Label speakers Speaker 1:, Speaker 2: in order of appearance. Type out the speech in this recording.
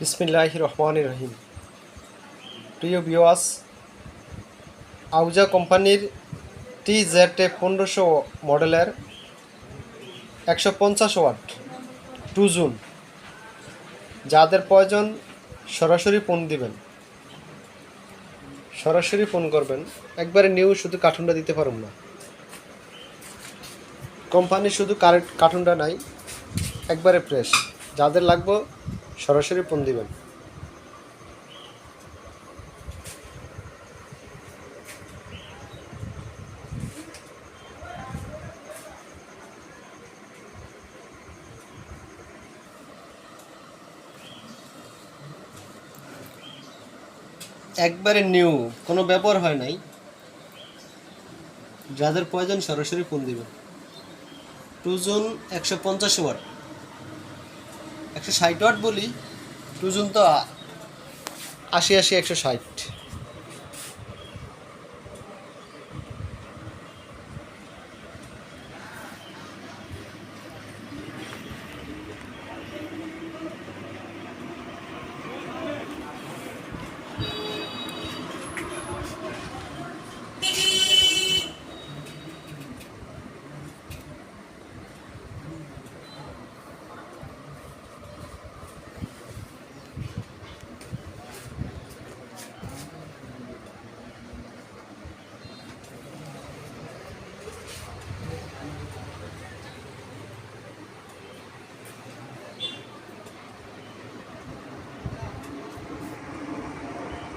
Speaker 1: বিসমিল্লাহ রহমান রহিম। প্রিয় বিওয়াস আউজা কোম্পানির টি জেড পনেরোশো মডেলের একশো পঞ্চাশ ওয়াট, টু জুন। যাদের প্রয়োজন সরাসরি ফোন দিবেন। সরাসরি ফোন করবেন। একবারে নিউ শুধু কার্টুনটা দিতে পারুন না। কোম্পানি শুধু কারেন্ট কার্টুনটা নাই, একবারে ফ্রেশ। যাদের লাগবে সরাসরি ফোন দিবেন। একবারে নিউ, কোনো ব্যাপার হয় নাই। যাদের প্রয়োজন সরাসরি ফোন দিবেন। টু জুন একশো পঞ্চাশ ওয়াট। একশো ষাট ওয়াট বলি টুজুন তো আশি আশি একশো ষাট।